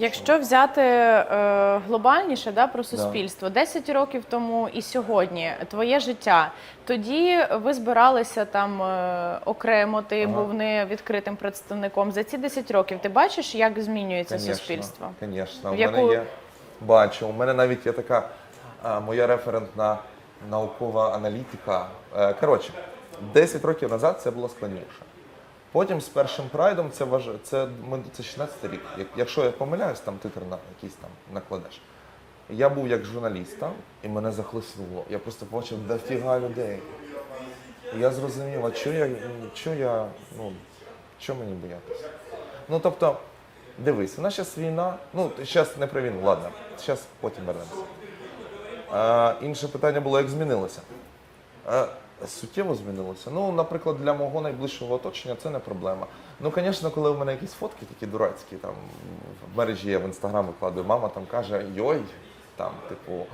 Якщо взяти е, глобальніше да, про суспільство, 10 років тому і сьогодні твоє життя, тоді ви збиралися там е, окремо, ти Ага. був не відкритим представником. За ці 10 років ти бачиш, як змінюється суспільство? Звісно, В у яку- є бачу. У мене навіть є така а, моя референтна наукова аналітика. Е, Коротше, 10 років назад це було складніше. Потім з першим прайдом це важ... це, це 16 рік. Як- Якщо я помиляюсь, там титр на якийсь там накладеш. Я був як журналіст і мене захлиснуло. Я просто побачив дофіга людей. І я зрозумів, а що я, що я, ну, що мені боятися? Ну тобто, дивись, у нас зараз війна, ну зараз не про війну, ладно, зараз потім вернемося. Інше питання було, як змінилося. Суттєво змінилося. Ну, наприклад, для мого найближчого оточення це не проблема. Ну, звісно, коли в мене якісь фотки такі дурацькі, там в мережі я в інстаграм викладаю, мама там каже, йой, там, типу,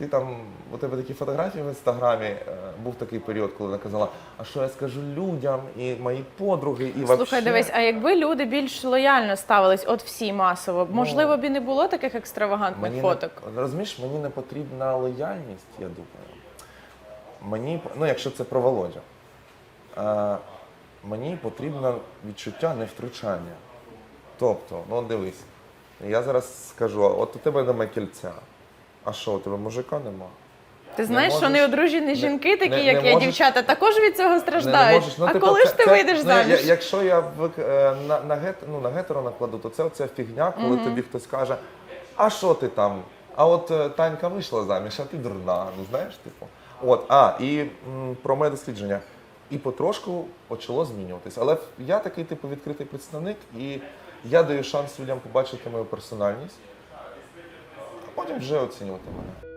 ти там, у тебе такі фотографії в інстаграмі. Е, Був такий період, коли вона казала, а що я скажу людям, і мої подруги, і Слухай, вообще... дивись, а якби люди більш лояльно ставились, от всі масово, можливо, б і не було таких екстравагантних Мені фоток. Не, розумієш, мені не потрібна лояльність, я думаю. Мені, ну, якщо це про Володю, е, мені потрібно відчуття невтручання. Тобто, ну дивись, я зараз скажу, от у тебе немає кільця. А що, у тебе мужика нема? Ти знаєш, що можеш- неодружені не- жінки, такі не- як не я, можеш- дівчата, також від цього Не- не страждають. можеш. Ну, а типу, коли це- ж ти це- вийдеш ну, я- заміж? Якщо я в, е, на, на, гет, ну, на гетеро накладу, то це оця фігня, коли тобі хтось каже, а що ти там? А от е, Танька вийшла заміж, а ти дурна. Ну знаєш, типу. От, а, і м, про моє дослідження. І потрошку почало змінюватись. Але я такий типу відкритий представник, і я даю шанс людям побачити мою персональність, а потім вже оцінювати мене.